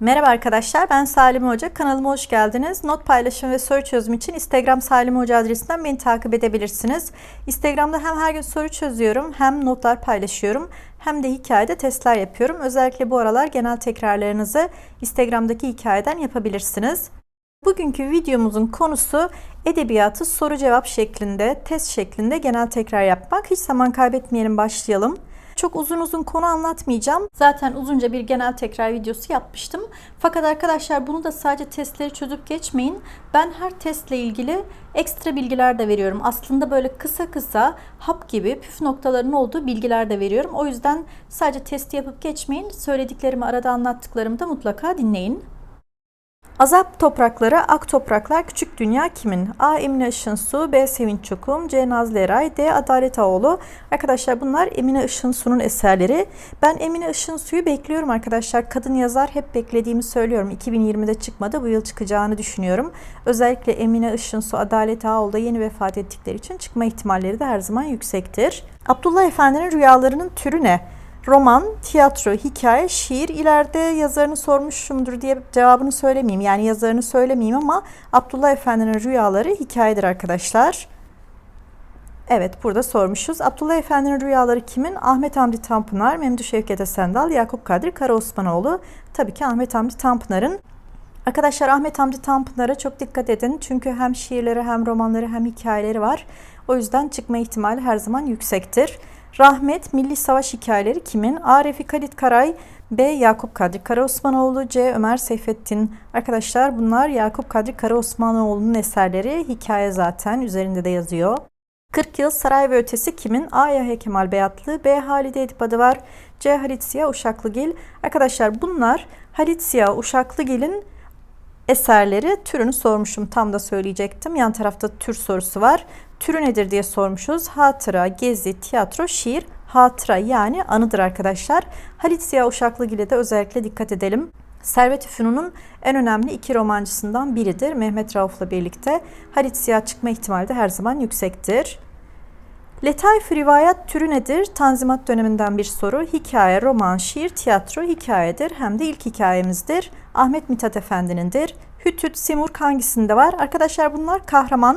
Merhaba arkadaşlar ben Salim Hoca. Kanalıma hoş geldiniz. Not paylaşım ve soru çözüm için Instagram Salim Hoca adresinden beni takip edebilirsiniz. Instagram'da hem her gün soru çözüyorum hem notlar paylaşıyorum hem de hikayede testler yapıyorum. Özellikle bu aralar genel tekrarlarınızı Instagram'daki hikayeden yapabilirsiniz. Bugünkü videomuzun konusu edebiyatı soru cevap şeklinde, test şeklinde genel tekrar yapmak. Hiç zaman kaybetmeyelim başlayalım. Çok uzun uzun konu anlatmayacağım. Zaten uzunca bir genel tekrar videosu yapmıştım. Fakat arkadaşlar bunu da sadece testleri çözüp geçmeyin. Ben her testle ilgili ekstra bilgiler de veriyorum. Aslında böyle kısa kısa hap gibi püf noktalarının olduğu bilgiler de veriyorum. O yüzden sadece testi yapıp geçmeyin. Söylediklerimi arada anlattıklarımı da mutlaka dinleyin. Azap toprakları, ak topraklar, küçük dünya kimin? A. Emine Işınsu, B. Sevinç Çokum, C. Nazlı Eray, D. Adalet Ağoğlu. Arkadaşlar bunlar Emine Işınsu'nun eserleri. Ben Emine Işınsu'yu bekliyorum arkadaşlar. Kadın yazar hep beklediğimi söylüyorum. 2020'de çıkmadı. Bu yıl çıkacağını düşünüyorum. Özellikle Emine Işınsu, Adalet Ağoğlu da yeni vefat ettikleri için çıkma ihtimalleri de her zaman yüksektir. Abdullah Efendi'nin rüyalarının türü ne? Roman, tiyatro, hikaye, şiir ileride yazarını sormuşumdur diye cevabını söylemeyeyim. Yani yazarını söylemeyeyim ama Abdullah Efendi'nin rüyaları hikayedir arkadaşlar. Evet burada sormuşuz. Abdullah Efendi'nin rüyaları kimin? Ahmet Hamdi Tanpınar, Memduh Şevket Esendal, Yakup Kadri Karaosmanoğlu. Tabii ki Ahmet Hamdi Tanpınar'ın. Arkadaşlar Ahmet Hamdi Tanpınar'a çok dikkat edin. Çünkü hem şiirleri hem romanları hem hikayeleri var. O yüzden çıkma ihtimali her zaman yüksektir. Rahmet Milli Savaş Hikayeleri kimin? A. Refik Halit Karay B. Yakup Kadri Karaosmanoğlu C. Ömer Seyfettin Arkadaşlar bunlar Yakup Kadri Karaosmanoğlu'nun eserleri. Hikaye zaten üzerinde de yazıyor. 40 yıl saray ve ötesi kimin? A. Yahya Kemal Beyatlı B. Halide Edip Adıvar C. Halit Ziya Uşaklıgil Arkadaşlar bunlar Halit Ziya Uşaklıgil'in eserleri türünü sormuşum tam da söyleyecektim. Yan tarafta tür sorusu var. Türü nedir diye sormuşuz. Hatıra, gezi, tiyatro, şiir, hatıra yani anıdır arkadaşlar. Halit Ziya Uşaklıgil'e de özellikle dikkat edelim. Servet-i Fünun'un en önemli iki romancısından biridir. Mehmet Rauf'la birlikte Halit Ziya çıkma ihtimali de her zaman yüksektir. Letaif rivayet türü nedir? Tanzimat döneminden bir soru. Hikaye, roman, şiir, tiyatro hikayedir. Hem de ilk hikayemizdir. Ahmet Mithat Efendi'nindir. Hütüt, Simurg hangisinde var? Arkadaşlar bunlar kahraman,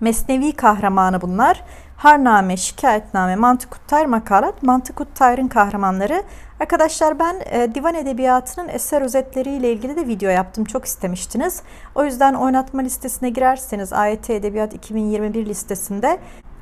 mesnevi kahramanı bunlar. Harname, şikayetname, mantık Tayr makalat, mantık Tayr'ın kahramanları. Arkadaşlar ben e, divan edebiyatının eser özetleriyle ilgili de video yaptım. Çok istemiştiniz. O yüzden oynatma listesine girerseniz AYT Edebiyat 2021 listesinde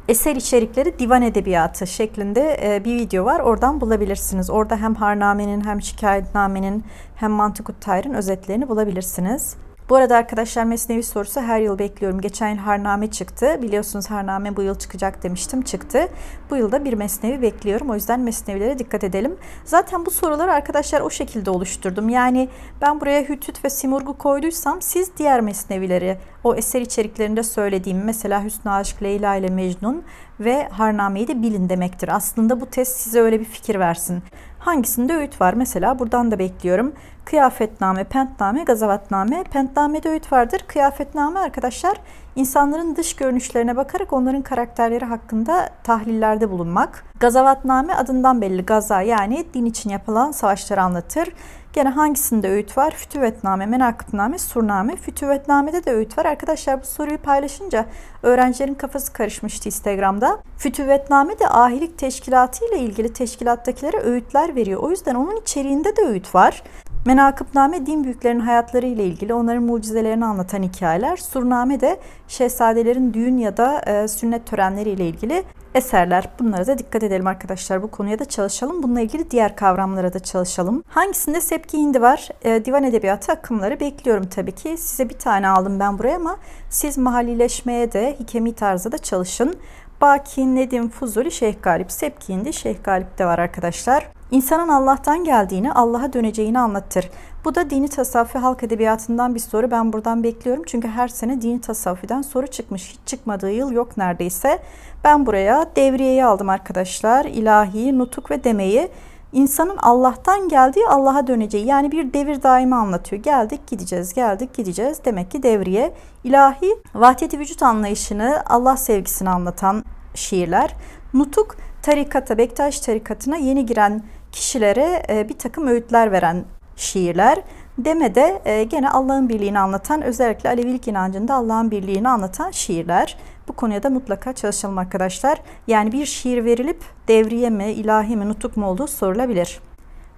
eser içerikleri divan edebiyatı şeklinde e, bir video var. Oradan bulabilirsiniz. Orada hem Harname'nin hem Şikayetname'nin hem Mantıkut Tayr'ın özetlerini bulabilirsiniz. Bu arada arkadaşlar Mesnevi sorusu her yıl bekliyorum. Geçen yıl Harname çıktı. Biliyorsunuz Harname bu yıl çıkacak demiştim. Çıktı. Bu yılda bir Mesnevi bekliyorum. O yüzden Mesnevilere dikkat edelim. Zaten bu soruları arkadaşlar o şekilde oluşturdum. Yani ben buraya Hütüt ve Simurg'u koyduysam siz diğer Mesnevileri o eser içeriklerinde söylediğim mesela Hüsnü Aşk, Leyla ile Mecnun ve Harname'yi de bilin demektir. Aslında bu test size öyle bir fikir versin. Hangisinde öğüt var? Mesela buradan da bekliyorum. Kıyafetname, pentname, gazavatname. Pentname'de öğüt vardır. Kıyafetname arkadaşlar insanların dış görünüşlerine bakarak onların karakterleri hakkında tahlillerde bulunmak. Gazavatname adından belli gaza yani din için yapılan savaşları anlatır. Gene hangisinde öğüt var? Fütüvetname, menakıbname, surname. Fütüvetname'de de öğüt var. Arkadaşlar bu soruyu paylaşınca öğrencilerin kafası karışmıştı Instagram'da. Fütüvetname de ahilik teşkilatı ile ilgili teşkilattakilere öğütler veriyor. O yüzden onun içeriğinde de öğüt var. Menakıbname din büyüklerin hayatları ile ilgili onların mucizelerini anlatan hikayeler. Surname de şehzadelerin düğün ya da e, sünnet törenleri ile ilgili eserler. Bunlara da dikkat edelim arkadaşlar. Bu konuya da çalışalım. Bununla ilgili diğer kavramlara da çalışalım. Hangisinde Sepki Hindi var? E, divan edebiyatı akımları bekliyorum tabii ki. Size bir tane aldım ben buraya ama siz mahallileşmeye de hikemi tarzda da çalışın. Baki, Nedim, Fuzuli, Şeyh Galip, Sepki Hindi, Şeyh Galip de var arkadaşlar. İnsanın Allah'tan geldiğini, Allah'a döneceğini anlatır. Bu da dini tasavvufi halk edebiyatından bir soru. Ben buradan bekliyorum. Çünkü her sene dini tasavvufiden soru çıkmış. Hiç çıkmadığı yıl yok neredeyse. Ben buraya devriyeyi aldım arkadaşlar. İlahi, nutuk ve demeyi. İnsanın Allah'tan geldiği Allah'a döneceği yani bir devir daimi anlatıyor. Geldik gideceğiz, geldik gideceğiz. Demek ki devriye. İlahi, vahdiyeti vücut anlayışını, Allah sevgisini anlatan şiirler. Nutuk, tarikata, Bektaş tarikatına yeni giren kişilere e, bir takım öğütler veren şiirler. Deme de e, gene Allah'ın birliğini anlatan, özellikle Alevilik inancında Allah'ın birliğini anlatan şiirler. Bu konuya da mutlaka çalışalım arkadaşlar. Yani bir şiir verilip devriye mi, ilahi mi, nutuk mu olduğu sorulabilir.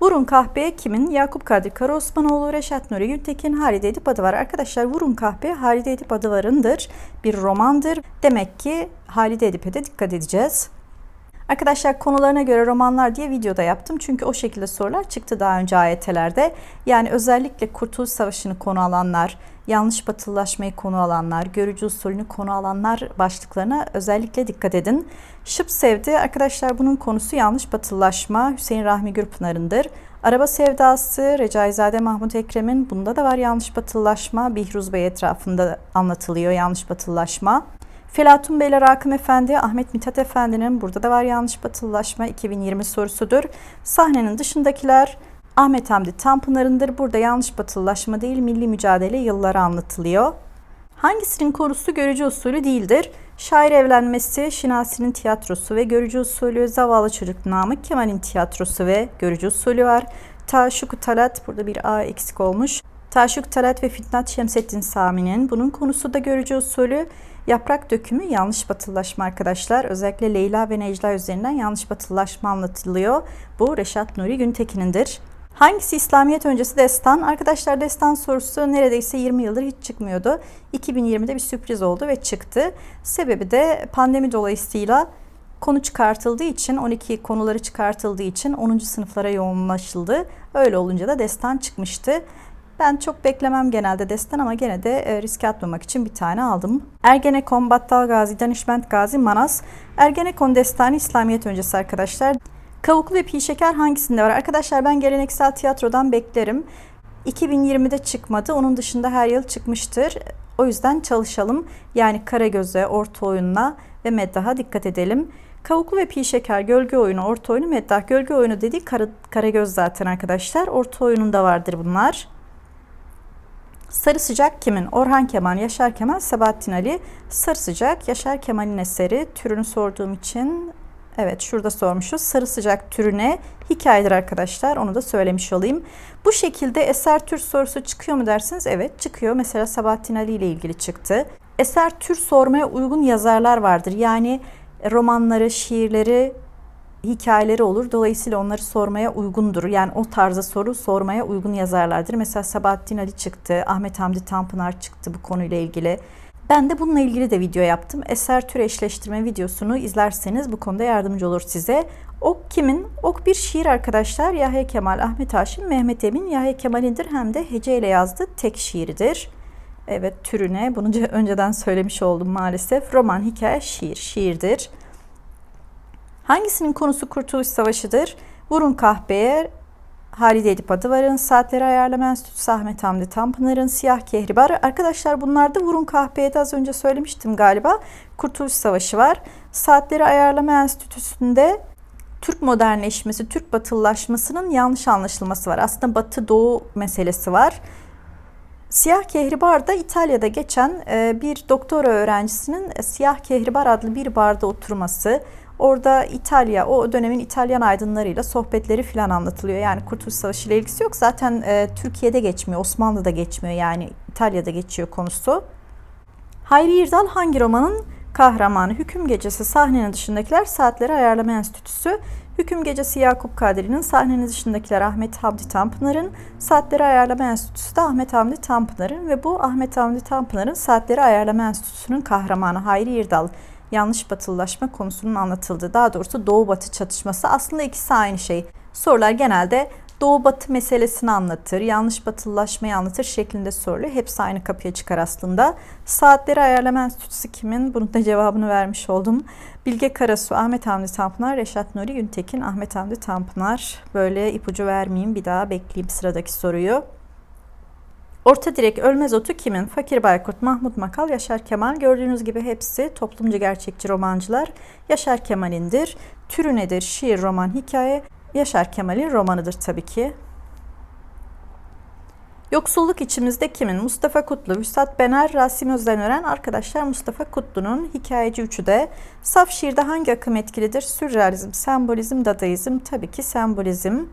Vurun Kahpe kimin? Yakup Kadri Karaosmanoğlu, Reşat Nuri Gültekin, Halide Edip Adıvar. Arkadaşlar Vurun Kahpe Halide Edip Adıvar'ındır. Bir romandır. Demek ki Halide Edip'e de dikkat edeceğiz. Arkadaşlar konularına göre romanlar diye videoda yaptım. Çünkü o şekilde sorular çıktı daha önce AYT'lerde. Yani özellikle Kurtuluş Savaşı'nı konu alanlar, yanlış batılılaşmayı konu alanlar, görücü usulünü konu alanlar başlıklarına özellikle dikkat edin. Şıp sevdi. Arkadaşlar bunun konusu yanlış batılılaşma. Hüseyin Rahmi Gürpınar'ındır. Araba sevdası Recaizade Mahmut Ekrem'in bunda da var yanlış batılılaşma. Bihruz Bey etrafında anlatılıyor yanlış batılılaşma. Felatun Beyler Rakım Efendi, Ahmet Mithat Efendi'nin burada da var yanlış batılılaşma 2020 sorusudur. Sahnenin dışındakiler Ahmet Hamdi Tanpınar'ındır. Burada yanlış batılılaşma değil milli mücadele yılları anlatılıyor. Hangisinin konusu görücü usulü değildir? Şair evlenmesi, Şinasi'nin tiyatrosu ve görücü usulü, Zavallı Çocuk Namık Kemal'in tiyatrosu ve görücü usulü var. Taşuk Talat, burada bir A eksik olmuş. Taşuk Talat ve Fitnat Şemsettin Sami'nin. Bunun konusu da görücü usulü. Yaprak dökümü yanlış batılılaşma arkadaşlar. Özellikle Leyla ve Necla üzerinden yanlış batılılaşma anlatılıyor. Bu Reşat Nuri Güntekin'indir. Hangisi İslamiyet öncesi destan? Arkadaşlar destan sorusu neredeyse 20 yıldır hiç çıkmıyordu. 2020'de bir sürpriz oldu ve çıktı. Sebebi de pandemi dolayısıyla konu çıkartıldığı için 12 konuları çıkartıldığı için 10. sınıflara yoğunlaşıldı. Öyle olunca da destan çıkmıştı. Ben çok beklemem genelde destan ama gene de e, riske atmamak için bir tane aldım. Ergenekon, Battal Gazi, Danışment Gazi, Manas. Ergenekon destanı İslamiyet öncesi arkadaşlar. Kavuklu ve Pi Şeker hangisinde var? Arkadaşlar ben geleneksel tiyatrodan beklerim. 2020'de çıkmadı. Onun dışında her yıl çıkmıştır. O yüzden çalışalım. Yani Karagöz'e, Orta Oyun'la ve Meddah'a dikkat edelim. Kavuklu ve Pi Şeker, Gölge Oyunu, Orta Oyunu, Meddah. Gölge Oyunu dediği Kara, Karagöz zaten arkadaşlar. Orta Oyun'unda vardır bunlar. Sarı Sıcak kimin? Orhan Kemal, Yaşar Kemal, Sabahattin Ali. Sarı Sıcak, Yaşar Kemal'in eseri. Türünü sorduğum için Evet şurada sormuşuz. Sarı sıcak türüne hikayedir arkadaşlar. Onu da söylemiş olayım. Bu şekilde eser tür sorusu çıkıyor mu dersiniz? Evet çıkıyor. Mesela Sabahattin Ali ile ilgili çıktı. Eser tür sormaya uygun yazarlar vardır. Yani romanları, şiirleri, hikayeleri olur. Dolayısıyla onları sormaya uygundur. Yani o tarzda soru sormaya uygun yazarlardır. Mesela Sabahattin Ali çıktı, Ahmet Hamdi Tanpınar çıktı bu konuyla ilgili. Ben de bununla ilgili de video yaptım. Eser tür eşleştirme videosunu izlerseniz bu konuda yardımcı olur size. Ok kimin? Ok bir şiir arkadaşlar. Yahya Kemal, Ahmet Haşim, Mehmet Emin Yahya Kemal'indir hem de hece ile yazdığı tek şiiridir. Evet türüne bunu önceden söylemiş oldum maalesef. Roman, hikaye, şiir, şiirdir. Hangisinin konusu Kurtuluş Savaşı'dır? Vurun kahpeye, Halide Edip Adıvar'ın, Saatleri Ayarlama Enstitüsü Ahmet Hamdi Tanpınar'ın, Siyah Kehribar. Arkadaşlar bunlarda Vurun Kahpe'ye de az önce söylemiştim galiba. Kurtuluş Savaşı var. Saatleri Ayarlama Enstitüsü'nde Türk modernleşmesi, Türk batılılaşmasının yanlış anlaşılması var. Aslında batı doğu meselesi var. Siyah Kehribar da İtalya'da geçen e, bir doktora öğrencisinin e, Siyah Kehribar adlı bir barda oturması, Orada İtalya, o dönemin İtalyan aydınlarıyla sohbetleri falan anlatılıyor. Yani Kurtuluş Savaşı ile ilgisi yok. Zaten e, Türkiye'de geçmiyor, Osmanlı'da geçmiyor. Yani İtalya'da geçiyor konusu. Hayri İrdal hangi romanın kahramanı? Hüküm Gecesi sahnenin dışındakiler Saatleri Ayarlama Enstitüsü. Hüküm Gecesi Yakup Kadri'nin, sahnenin dışındakiler Ahmet Hamdi Tanpınar'ın, Saatleri Ayarlama Enstitüsü de Ahmet Hamdi Tanpınar'ın ve bu Ahmet Hamdi Tanpınar'ın Saatleri Ayarlama Enstitüsü'nün kahramanı Hayri İrdal yanlış batılılaşma konusunun anlatıldığı, daha doğrusu doğu batı çatışması aslında ikisi aynı şey. Sorular genelde doğu batı meselesini anlatır, yanlış batılılaşmayı anlatır şeklinde soruluyor. Hepsi aynı kapıya çıkar aslında. Saatleri Ayarlama Enstitüsü kimin? Bunun da cevabını vermiş oldum. Bilge Karasu, Ahmet Hamdi Tanpınar, Reşat Nuri Güntekin, Ahmet Hamdi Tanpınar. Böyle ipucu vermeyeyim bir daha bekleyeyim sıradaki soruyu. Orta direk ölmez otu kimin? Fakir Baykurt, Mahmut Makal, Yaşar Kemal. Gördüğünüz gibi hepsi toplumcu gerçekçi romancılar. Yaşar Kemal'indir. Türü nedir? Şiir, roman, hikaye. Yaşar Kemal'in romanıdır tabii ki. Yoksulluk içimizde kimin? Mustafa Kutlu, Vüsat Bener, Rasim Özdenören. Arkadaşlar Mustafa Kutlu'nun hikayeci üçü de. Saf şiirde hangi akım etkilidir? Sürrealizm, sembolizm, dadaizm. Tabii ki sembolizm.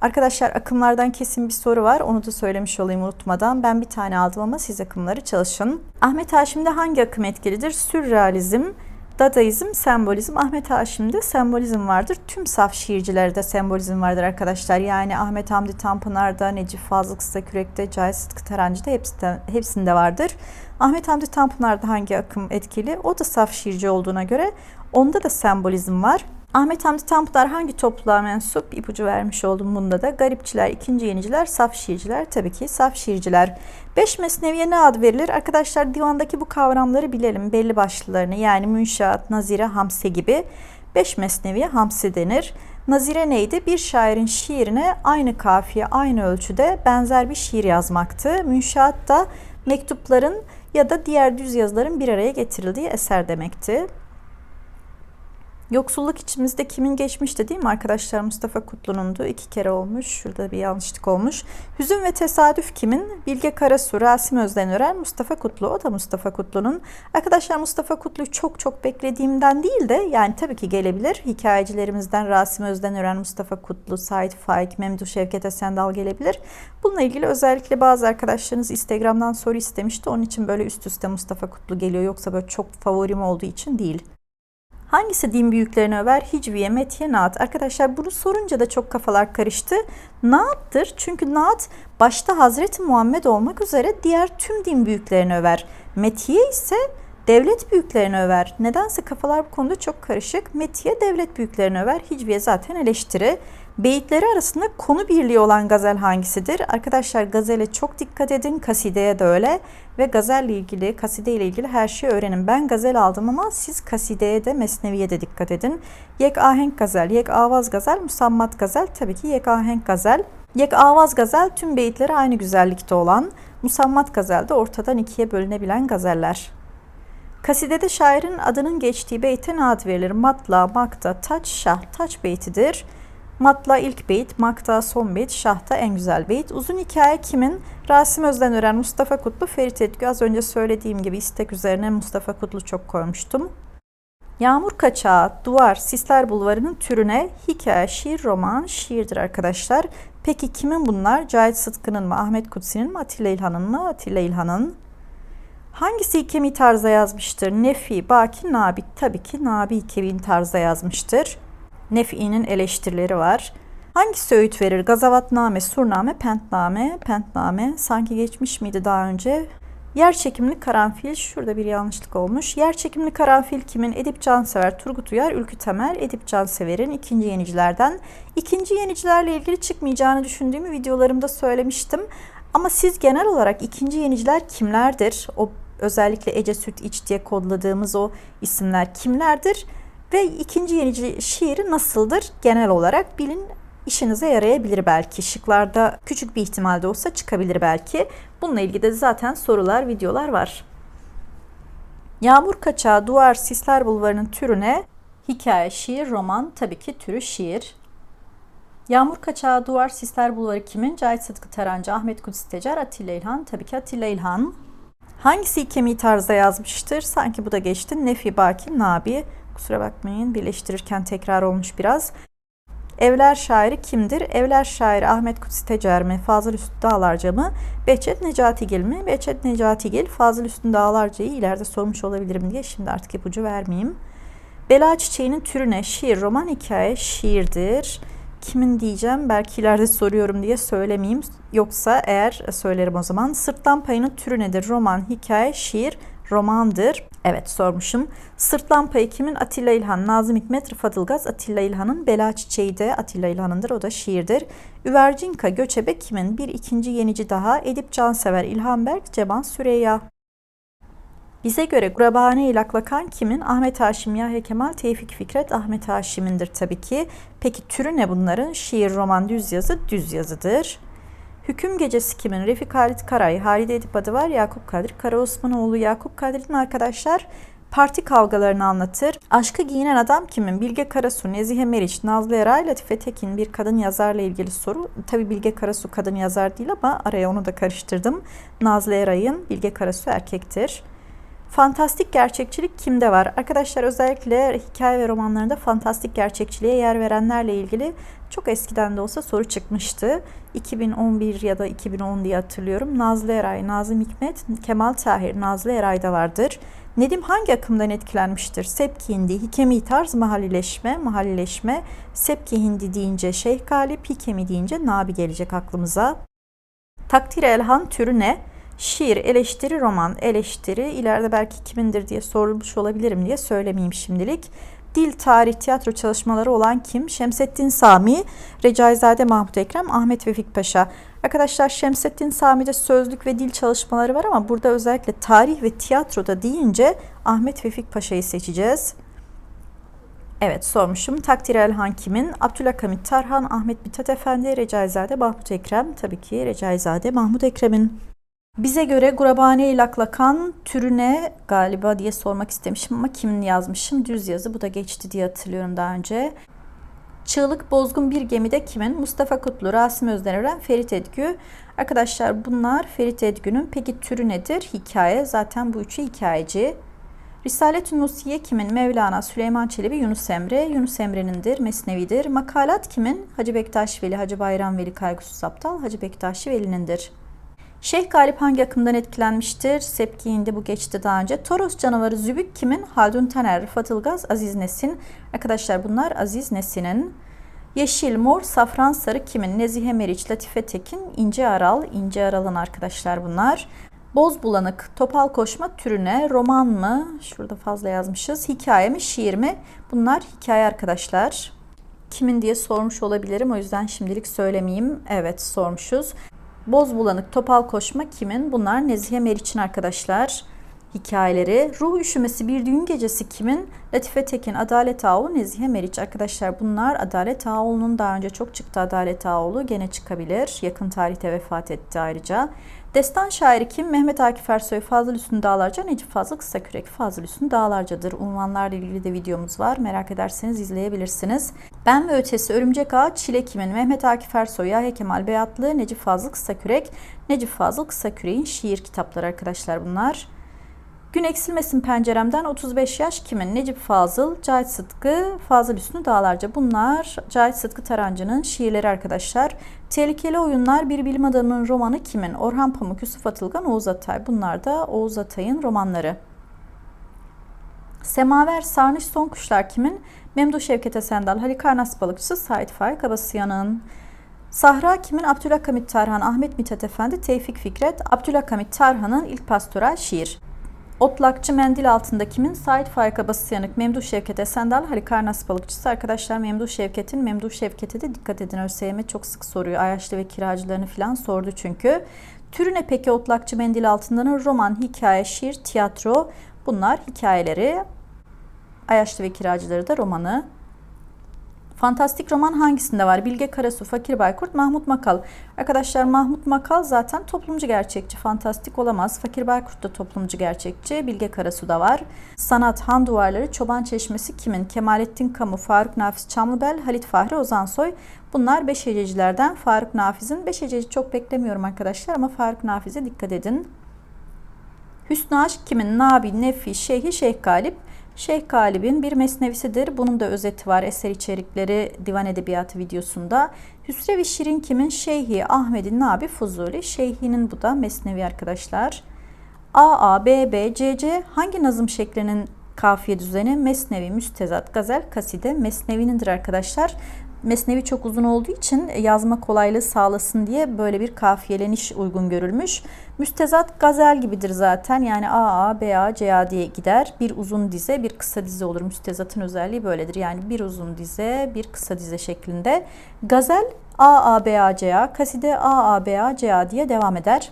Arkadaşlar akımlardan kesin bir soru var. Onu da söylemiş olayım unutmadan. Ben bir tane aldım ama siz akımları çalışın. Ahmet Haşim'de hangi akım etkilidir? Sürrealizm, Dadaizm, sembolizm. Ahmet Haşim'de sembolizm vardır. Tüm saf şiircilerde sembolizm vardır arkadaşlar. Yani Ahmet Hamdi Tanpınar'da, Necip Fazıl Kısakürek'te, Cahit Sıtkı Tarancı'da hepsinde, hepsinde vardır. Ahmet Hamdi Tanpınar'da hangi akım etkili? O da saf şiirci olduğuna göre onda da sembolizm var. Ahmet Hamdi Tanpınar hangi topluluğa mensup? İpucu vermiş oldum bunda da. Garipçiler, ikinci yeniciler, saf şiirciler. Tabii ki saf şiirciler. Beş mesneviye ne ad verilir? Arkadaşlar divandaki bu kavramları bilelim. Belli başlılarını yani münşaat, nazire, hamse gibi. Beş mesneviye hamse denir. Nazire neydi? Bir şairin şiirine aynı kafiye, aynı ölçüde benzer bir şiir yazmaktı. Münşaat da mektupların ya da diğer düz yazıların bir araya getirildiği eser demekti. Yoksulluk içimizde kimin geçmişti değil mi arkadaşlar? Mustafa Kutlu'nundu. iki kere olmuş. Şurada bir yanlışlık olmuş. Hüzün ve tesadüf kimin? Bilge Karasu, Rasim Özdenören, Mustafa Kutlu. O da Mustafa Kutlu'nun. Arkadaşlar Mustafa Kutlu'yu çok çok beklediğimden değil de yani tabii ki gelebilir. Hikayecilerimizden Rasim Özdenören, Mustafa Kutlu, Sait Faik, Memduh Şevket Esendal gelebilir. Bununla ilgili özellikle bazı arkadaşlarınız Instagram'dan soru istemişti. Onun için böyle üst üste Mustafa Kutlu geliyor. Yoksa böyle çok favorim olduğu için değil. Hangisi din büyüklerini över? Hicviye, Metiye, Naat. Arkadaşlar bunu sorunca da çok kafalar karıştı. Naat'tır. Çünkü Naat başta Hazreti Muhammed olmak üzere diğer tüm din büyüklerini över. Metiye ise devlet büyüklerini över. Nedense kafalar bu konuda çok karışık. Metiye devlet büyüklerini över. Hicviye zaten eleştiri. Beyitleri arasında konu birliği olan gazel hangisidir? Arkadaşlar gazele çok dikkat edin. Kasideye de öyle. Ve gazelle ilgili, kaside ile ilgili her şeyi öğrenin. Ben gazel aldım ama siz kasideye de mesneviye de dikkat edin. Yek ahenk gazel, yek avaz gazel, musammat gazel. Tabii ki yek ahenk gazel. Yek avaz gazel tüm beyitleri aynı güzellikte olan. Musammat gazel de ortadan ikiye bölünebilen gazeller. Kasidede şairin adının geçtiği beyte ad verilir? Matla, makta, taç, şah, taç beytidir. Matla ilk beyit, Makta son beyit, Şah'ta en güzel beyit. Uzun hikaye kimin? Rasim Özden öğren Mustafa Kutlu, Ferit Etgü. Az önce söylediğim gibi istek üzerine Mustafa Kutlu çok koymuştum. Yağmur Kaçağı, Duvar, Sisler Bulvarı'nın türüne hikaye, şiir, roman, şiirdir arkadaşlar. Peki kimin bunlar? Cahit Sıtkı'nın mı, Ahmet Kutsi'nin mi, Atilla İlhan'ın mı? Atilla İlhan'ın. Hangisi İkemi tarzda yazmıştır? Nefi, Baki, Nabi. Tabii ki Nabi İkemi tarzda yazmıştır. Nefi'nin eleştirileri var. Hangisi öğüt verir? Gazavatname, Surname, Pentname, Pentname. Sanki geçmiş miydi daha önce? Yer çekimli karanfil. Şurada bir yanlışlık olmuş. Yer çekimli karanfil kimin? Edip Cansever, Turgut Uyar, Ülkü Temel, Edip Cansever'in ikinci yenicilerden. İkinci yenicilerle ilgili çıkmayacağını düşündüğümü videolarımda söylemiştim. Ama siz genel olarak ikinci yeniciler kimlerdir? O özellikle Ece Süt İç diye kodladığımız o isimler kimlerdir? Ve ikinci yenici şiiri nasıldır? Genel olarak bilin işinize yarayabilir belki. Şıklarda küçük bir ihtimalde olsa çıkabilir belki. Bununla ilgili de zaten sorular, videolar var. Yağmur Kaçağı, Duvar, Sisler Bulvarı'nın türüne hikaye, şiir, roman, tabii ki türü şiir. Yağmur Kaçağı, Duvar, Sisler Bulvarı kimin? Cahit Sıtkı Tarancı, Ahmet Kudüs Tecer, Atilla İlhan. Tabii ki Atilla İlhan. Hangisi ikemi tarzda yazmıştır? Sanki bu da geçti. Nefi Baki, Nabi. Kusura bakmayın birleştirirken tekrar olmuş biraz. Evler şairi kimdir? Evler şairi Ahmet Kutsi Tecer mi? Fazıl Üstü Dağlarca mı? Behçet Necatigil mi? Behçet Necatigil Fazıl Üstü Dağlarca'yı ileride sormuş olabilirim diye şimdi artık ipucu vermeyeyim. Bela Çiçeği'nin türü ne? Şiir, roman, hikaye, şiirdir. Kimin diyeceğim? Belki ileride soruyorum diye söylemeyeyim. Yoksa eğer söylerim o zaman. Sırtlan payının türü nedir? Roman, hikaye, şiir, romandır. Evet sormuşum. Sırtlan payı kimin? Atilla İlhan, Nazım Hikmet, Rıfat Ilgaz, Atilla İlhan'ın Bela Çiçeği de Atilla İlhan'ındır. O da şiirdir. Üvercinka Göçebe kimin? Bir ikinci yenici daha. Edip Cansever, İlhan Berk, Ceban Süreyya. Bize göre Gurabane ile Aklakan kimin? Ahmet Haşim, Yahya Kemal, Tevfik Fikret, Ahmet Haşim'indir tabii ki. Peki türü ne bunların? Şiir, roman, düz yazı, düz yazıdır. Hüküm Gecesi kimin? Refik Halit Karay, Halide Edip adı var, Yakup Kadri Karaosmanoğlu. Yakup Kadri'nin arkadaşlar parti kavgalarını anlatır. Aşkı giyinen adam kimin? Bilge Karasu, Nezihe Meriç, Nazlı Eray, Latife Tekin bir kadın yazarla ilgili soru. Tabi Bilge Karasu kadın yazar değil ama araya onu da karıştırdım. Nazlı Eray'ın Bilge Karasu erkektir. Fantastik gerçekçilik kimde var? Arkadaşlar özellikle hikaye ve romanlarında fantastik gerçekçiliğe yer verenlerle ilgili Çok eskiden de olsa soru çıkmıştı. 2011 ya da 2010 diye hatırlıyorum. Nazlı Eray, Nazım Hikmet, Kemal Tahir, Nazlı Eray'da vardır. Nedim hangi akımdan etkilenmiştir? Sepki Hindi, Hikemi tarz mahallileşme, mahallileşme. Sepki Hindi deyince Şeyh Galip, Hikemi deyince Nabi gelecek aklımıza. Takdir elhan türü ne? Şiir, eleştiri, roman, eleştiri. İleride belki kimindir diye sorulmuş olabilirim diye söylemeyeyim şimdilik. Dil, tarih, tiyatro çalışmaları olan kim? Şemsettin Sami, Recaizade Mahmut Ekrem, Ahmet Vefik Paşa. Arkadaşlar Şemsettin Sami'de sözlük ve dil çalışmaları var ama burada özellikle tarih ve tiyatroda deyince Ahmet Vefik Paşa'yı seçeceğiz. Evet sormuşum. Takdir Elhan kimin? Abdülhakamit Tarhan, Ahmet Mithat Efendi, Recaizade Mahmut Ekrem. Tabii ki Recaizade Mahmut Ekrem'in. Bize göre Gurabane ilaklakan türüne galiba diye sormak istemişim ama kimin yazmışım? Düz yazı. Bu da geçti diye hatırlıyorum daha önce. Çığlık Bozgun Bir Gemide kimin? Mustafa Kutlu, Rasim Özdenören, Ferit Edgü. Arkadaşlar bunlar Ferit Edgü'nün. Peki türü nedir? Hikaye. Zaten bu üçü hikayeci. Risalet-ü Nusiye kimin? Mevlana, Süleyman Çelebi, Yunus Emre. Yunus Emre'nindir, Mesnevidir. Makalat kimin? Hacı Bektaş Veli, Hacı Bayram Veli Kaygısız Aptal, Hacı Bektaşi Veli'nindir. Şeyh Galip hangi akımdan etkilenmiştir? Sepki'inde bu geçti daha önce. Toros canavarı Zübük kimin? Haldun Taner, Rıfat Ilgaz, Aziz Nesin. Arkadaşlar bunlar Aziz Nesin'in. Yeşil, mor, safran, sarı kimin? Nezihe Meriç, Latife Tekin, İnce Aral. İnce Aral'ın arkadaşlar bunlar. Boz bulanık, topal koşma türüne, roman mı? Şurada fazla yazmışız. Hikaye mi, şiir mi? Bunlar hikaye arkadaşlar. Kimin diye sormuş olabilirim. O yüzden şimdilik söylemeyeyim. Evet sormuşuz. Boz bulanık, topal koşma kimin? Bunlar Nezihe Meriç'in arkadaşlar hikayeleri. Ruh üşümesi bir düğün gecesi kimin? Latife Tekin, Adalet Ağoğlu, Nezihe Meriç. Arkadaşlar bunlar Adalet Ağoğlu'nun daha önce çok çıktı Adalet Ağoğlu. Gene çıkabilir. Yakın tarihte vefat etti ayrıca. Destan şairi kim? Mehmet Akif Ersoy, Fazıl Hüsnü Dağlarca, Necip Fazıl Kısakürek, Fazıl Hüsnü Dağlarca'dır. Unvanlarla ilgili de videomuz var. Merak ederseniz izleyebilirsiniz. Ben ve Ötesi, Örümcek Ağa, Çile kimin? Mehmet Akif Ersoy, Yahya Kemal Beyatlı, Necip Fazıl Kısakürek, Necip Fazıl Kısakürek'in şiir kitapları arkadaşlar bunlar. Gün eksilmesin penceremden 35 yaş kimin? Necip Fazıl, Cahit Sıtkı, Fazıl Hüsnü Dağlarca. Bunlar Cahit Sıtkı Tarancı'nın şiirleri arkadaşlar. Tehlikeli Oyunlar Bir Bilim Adamının romanı kimin? Orhan Pamuk, Yusuf Atılgan, Oğuz Atay. Bunlar da Oğuz Atay'ın romanları. Semaver Sarnıç Son Kuşlar kimin? Memduh Şevket Esendal, Halikarnas Balıkçısı, Sait Faik Abasıyan'ın. Sahra kimin? Abdülhakamit Tarhan, Ahmet Mithat Efendi, Tevfik Fikret, Abdülhakamit Tarhan'ın ilk pastoral şiir. Otlakçı mendil altında kimin? Sait Faik Abasıyanık, Memduh Şevket Esendal, Halikarnas Balıkçısı. Arkadaşlar Memduh Şevket'in, Memduh Şevket'e de dikkat edin. ÖSYM çok sık soruyor. Ayaşlı ve kiracılarını falan sordu çünkü. Türü ne peki otlakçı mendil altındanın? Roman, hikaye, şiir, tiyatro. Bunlar hikayeleri. Ayaşlı ve kiracıları da romanı. Fantastik roman hangisinde var? Bilge Karasu, Fakir Baykurt, Mahmut Makal. Arkadaşlar Mahmut Makal zaten toplumcu gerçekçi. Fantastik olamaz. Fakir Baykurt da toplumcu gerçekçi. Bilge Karasu da var. Sanat, Han Duvarları, Çoban Çeşmesi kimin? Kemalettin Kamu, Faruk Nafiz Çamlıbel, Halit Fahri Ozansoy. Bunlar beş hececilerden. Faruk Nafiz'in beş hececi çok beklemiyorum arkadaşlar ama Faruk Nafiz'e dikkat edin. Hüsnü Aşk kimin? Nabi, Nefi, Şeyhi, Şeyh Galip. Şeyh Galip'in bir mesnevisidir. Bunun da özeti var eser içerikleri divan edebiyatı videosunda. Hüsrev-i Şirin kimin? Şeyhi Ahmet'in Nabi Fuzuli. Şeyhinin bu da mesnevi arkadaşlar. A, A, B, B, C, C hangi nazım şeklinin kafiye düzeni? Mesnevi, müstezat, gazel, kaside mesnevinindir arkadaşlar. Mesnevi çok uzun olduğu için yazma kolaylığı sağlasın diye böyle bir kafiyeleniş uygun görülmüş. Müstezat gazel gibidir zaten. Yani A, A, B, A, C, A diye gider. Bir uzun dize, bir kısa dize olur. Müstezatın özelliği böyledir. Yani bir uzun dize, bir kısa dize şeklinde. Gazel A, A, B, A, C, A, kaside A, A, B, A, C, A diye devam eder.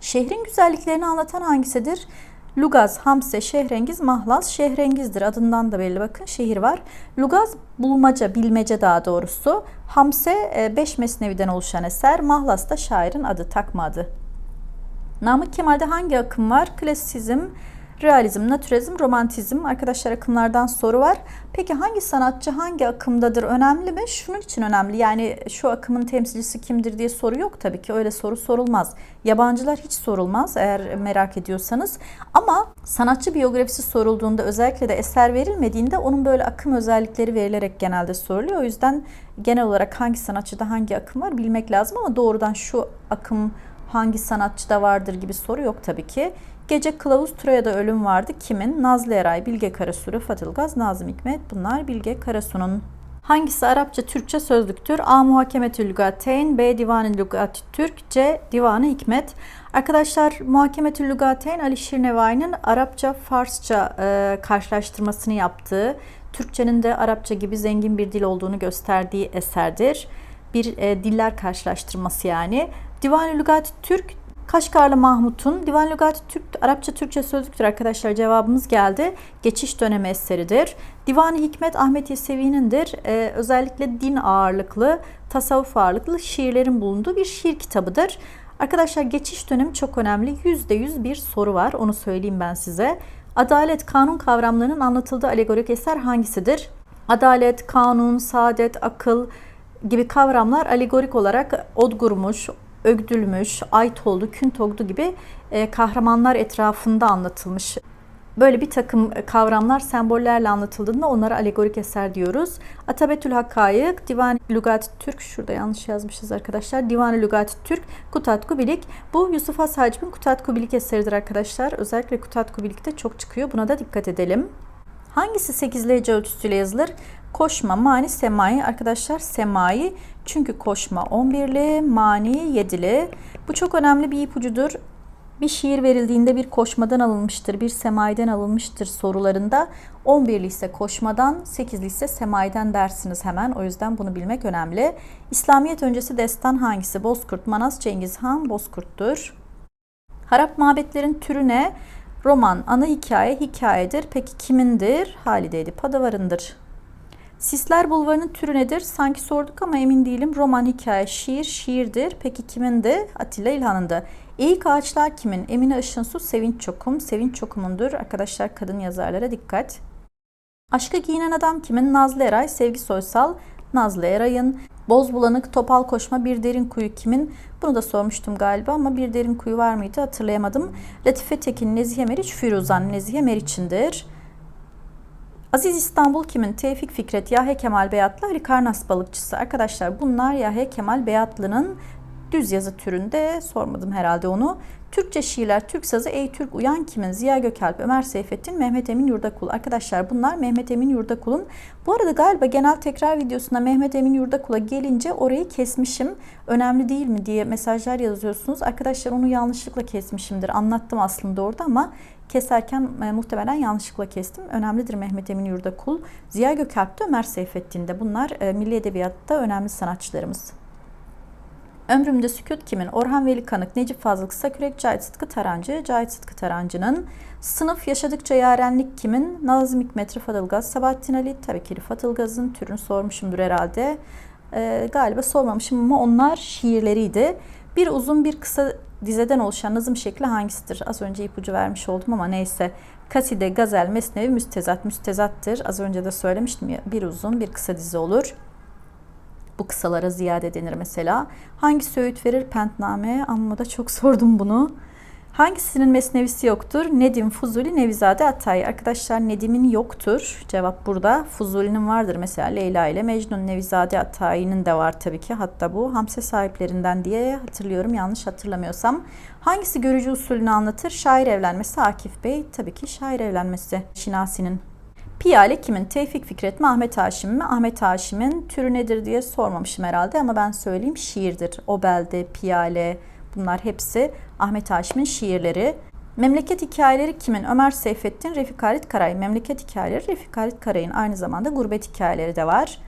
Şehrin güzelliklerini anlatan hangisidir? Lugaz, Hamse, Şehrengiz, Mahlas, Şehrengiz'dir. Adından da belli bakın şehir var. Lugaz bulmaca, bilmece daha doğrusu. Hamse 5 mesneviden oluşan eser. Mahlas da şairin adı, takma adı. Namık Kemal'de hangi akım var? Klasizm, Realizm, naturalizm, romantizm. Arkadaşlar akımlardan soru var. Peki hangi sanatçı hangi akımdadır önemli mi? Şunun için önemli. Yani şu akımın temsilcisi kimdir diye soru yok tabii ki. Öyle soru sorulmaz. Yabancılar hiç sorulmaz eğer merak ediyorsanız. Ama sanatçı biyografisi sorulduğunda özellikle de eser verilmediğinde onun böyle akım özellikleri verilerek genelde soruluyor. O yüzden genel olarak hangi sanatçıda hangi akım var bilmek lazım ama doğrudan şu akım hangi sanatçıda vardır gibi soru yok tabii ki. Gece Kılavuz Troya'da ölüm vardı. Kimin? Nazlı Eray, Bilge Karasu, Rıfat Ilgaz, Nazım Hikmet. Bunlar Bilge Karasu'nun. Hangisi Arapça Türkçe sözlüktür? A. Muhakemetül Lügateyn, B. Divan-ı Lügat Türk, C. Divan-ı Hikmet. Arkadaşlar Muhakemetül Lügateyn Ali Şirnevai'nin Arapça Farsça e, karşılaştırmasını yaptığı, Türkçenin de Arapça gibi zengin bir dil olduğunu gösterdiği eserdir. Bir e, diller karşılaştırması yani. Divan-ı Lügat Türk Kaşgarlı Mahmut'un Divan Lügati Türk, Arapça Türkçe sözlüktür arkadaşlar cevabımız geldi. Geçiş dönemi eseridir. Divan-ı Hikmet Ahmet Yesevi'nindir. Ee, özellikle din ağırlıklı, tasavvuf ağırlıklı şiirlerin bulunduğu bir şiir kitabıdır. Arkadaşlar geçiş dönemi çok önemli. %100 bir soru var. Onu söyleyeyim ben size. Adalet, kanun kavramlarının anlatıldığı alegorik eser hangisidir? Adalet, kanun, saadet, akıl gibi kavramlar alegorik olarak Odgurmuş, Ögdülmüş, Aytoldu, Küntogdu gibi e, kahramanlar etrafında anlatılmış. Böyle bir takım kavramlar sembollerle anlatıldığında onlara alegorik eser diyoruz. Atabetül Hakkayık, Divan Lügat Türk, şurada yanlış yazmışız arkadaşlar. Divan Lügat Türk, Kutat Kubilik. Bu Yusuf Has Hacib'in Kutat Kubilik eseridir arkadaşlar. Özellikle Kutat Kubilik'te çok çıkıyor. Buna da dikkat edelim. Hangisi 8 hece ölçüsüyle yazılır? Koşma, mani, semai. Arkadaşlar semai çünkü koşma 11'li, mani 7'li. Bu çok önemli bir ipucudur. Bir şiir verildiğinde bir koşmadan alınmıştır, bir semaiden alınmıştır sorularında. 11'li ise koşmadan, 8'li ise semaiden dersiniz hemen. O yüzden bunu bilmek önemli. İslamiyet öncesi destan hangisi? Bozkurt, Manas, Cengiz Han, Bozkurt'tur. Harap mabetlerin türü ne? Roman, ana hikaye, hikayedir. Peki kimindir? Halide Edip Adavar'ındır. Sisler Bulvarı'nın türü nedir? Sanki sorduk ama emin değilim. Roman, hikaye, şiir, şiirdir. Peki kimindi? Atilla İlhan'ındı. Eğik Ağaçlar kimin? Emine Işınsu, Sevinç Çokum. Sevinç Çokum'undur. Arkadaşlar kadın yazarlara dikkat. Aşka giyinen adam kimin? Nazlı Eray, Sevgi Soysal, Nazlı Eray'ın. Boz bulanık, topal koşma, bir derin kuyu kimin? Bunu da sormuştum galiba ama bir derin kuyu var mıydı hatırlayamadım. Latife Tekin, Nezihe Meriç, Firuzan, Nezihe Meriç'indir. Aziz İstanbul kimin? Tevfik Fikret, Yahya Kemal Beyatlı, Ali Karnas balıkçısı. Arkadaşlar bunlar Yahya Kemal Beyatlı'nın düz yazı türünde sormadım herhalde onu. Türkçe şiirler, Türk sazı, Ey Türk Uyan kimin? Ziya Gökalp, Ömer Seyfettin, Mehmet Emin Yurdakul. Arkadaşlar bunlar Mehmet Emin Yurdakul'un. Bu arada galiba genel tekrar videosunda Mehmet Emin Yurdakul'a gelince orayı kesmişim. Önemli değil mi diye mesajlar yazıyorsunuz. Arkadaşlar onu yanlışlıkla kesmişimdir. Anlattım aslında orada ama keserken e, muhtemelen yanlışlıkla kestim. Önemlidir Mehmet Emin Yurdakul. Ziya Gökalp de Ömer Seyfettin de. Bunlar e, milli edebiyatta önemli sanatçılarımız. Ömrümde Sükut kimin? Orhan Veli Kanık, Necip Fazıl Kısakürek, Cahit Sıtkı Tarancı. Cahit Sıtkı Tarancı'nın Sınıf Yaşadıkça Yarenlik kimin? Nazım Hikmet, Rıfat Ilgaz, Sabahattin Ali. Tabii ki Rıfat Ilgaz'ın türünü sormuşumdur herhalde. Ee, galiba sormamışım ama onlar şiirleriydi. Bir uzun bir kısa dizeden oluşan nazım şekli hangisidir? Az önce ipucu vermiş oldum ama neyse. Kaside, gazel, mesnevi, müstezat, müstezattır. Az önce de söylemiştim ya bir uzun bir kısa dizi olur. Bu kısalara ziyade denir mesela. Hangi söğüt verir pentname? Amma da çok sordum bunu. Hangisinin mesnevisi yoktur? Nedim, Fuzuli, Nevizade, Atay. Arkadaşlar Nedim'in yoktur. Cevap burada. Fuzuli'nin vardır mesela Leyla ile Mecnun, Nevizade, Atay'ın de var tabii ki. Hatta bu Hamse sahiplerinden diye hatırlıyorum yanlış hatırlamıyorsam. Hangisi görücü usulünü anlatır? Şair evlenmesi Akif Bey. Tabii ki şair evlenmesi Şinasi'nin. Piyale kimin? Tevfik Fikret mi? Ahmet Haşim mi? Ahmet Haşim'in türü nedir diye sormamışım herhalde ama ben söyleyeyim şiirdir. Obelde, Piyale bunlar hepsi Ahmet Haşim'in şiirleri. Memleket hikayeleri kimin? Ömer Seyfettin, Refik Halit Karay. Memleket hikayeleri Refik Halit Karay'ın aynı zamanda gurbet hikayeleri de var.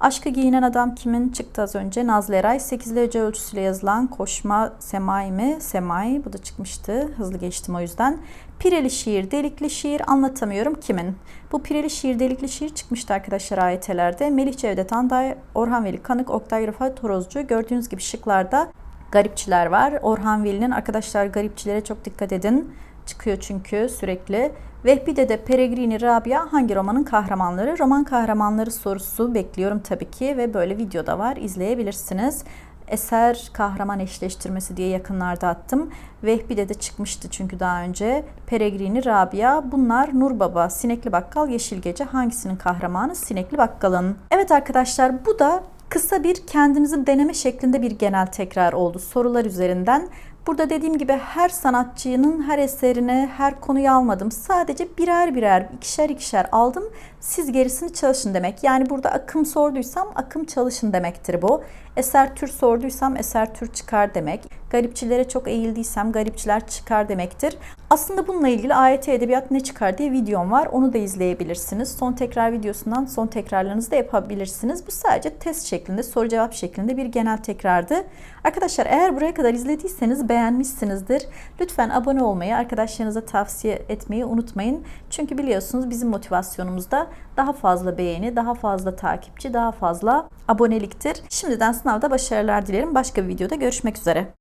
Aşkı giyinen adam kimin çıktı az önce? Nazlı Eray. 8 derece ölçüsüyle yazılan Koşma Semai mi? Semai. Bu da çıkmıştı. Hızlı geçtim o yüzden. Pireli şiir, delikli şiir anlatamıyorum kimin? Bu pireli şiir, delikli şiir çıkmıştı arkadaşlar ayetelerde. Melih Cevdet Anday, Orhan Veli Kanık, Oktay Rıfat Torozcu. Gördüğünüz gibi şıklarda garipçiler var. Orhan Veli'nin arkadaşlar garipçilere çok dikkat edin. çıkıyor çünkü sürekli. Vehbi de Peregrini Rabia hangi romanın kahramanları? Roman kahramanları sorusu bekliyorum tabii ki ve böyle video da var izleyebilirsiniz. Eser kahraman eşleştirmesi diye yakınlarda attım. Vehbi'de de çıkmıştı çünkü daha önce. Peregrini Rabia. Bunlar Nur Baba, Sinekli Bakkal, Yeşil Gece. Hangisinin kahramanı? Sinekli Bakkal'ın. Evet arkadaşlar bu da kısa bir kendinizi deneme şeklinde bir genel tekrar oldu sorular üzerinden. Burada dediğim gibi her sanatçının her eserine, her konuyu almadım. Sadece birer birer, ikişer ikişer aldım. Siz gerisini çalışın demek. Yani burada akım sorduysam akım çalışın demektir bu. Eser tür sorduysam eser tür çıkar demek. Garipçilere çok eğildiysem garipçiler çıkar demektir. Aslında bununla ilgili AYT Edebiyat ne çıkar diye videom var. Onu da izleyebilirsiniz. Son tekrar videosundan son tekrarlarınızı da yapabilirsiniz. Bu sadece test şeklinde, soru cevap şeklinde bir genel tekrardı. Arkadaşlar eğer buraya kadar izlediyseniz beğenmişsinizdir. Lütfen abone olmayı, arkadaşlarınıza tavsiye etmeyi unutmayın. Çünkü biliyorsunuz bizim motivasyonumuzda daha fazla beğeni, daha fazla takipçi, daha fazla aboneliktir. Şimdiden sınavda başarılar dilerim. Başka bir videoda görüşmek üzere.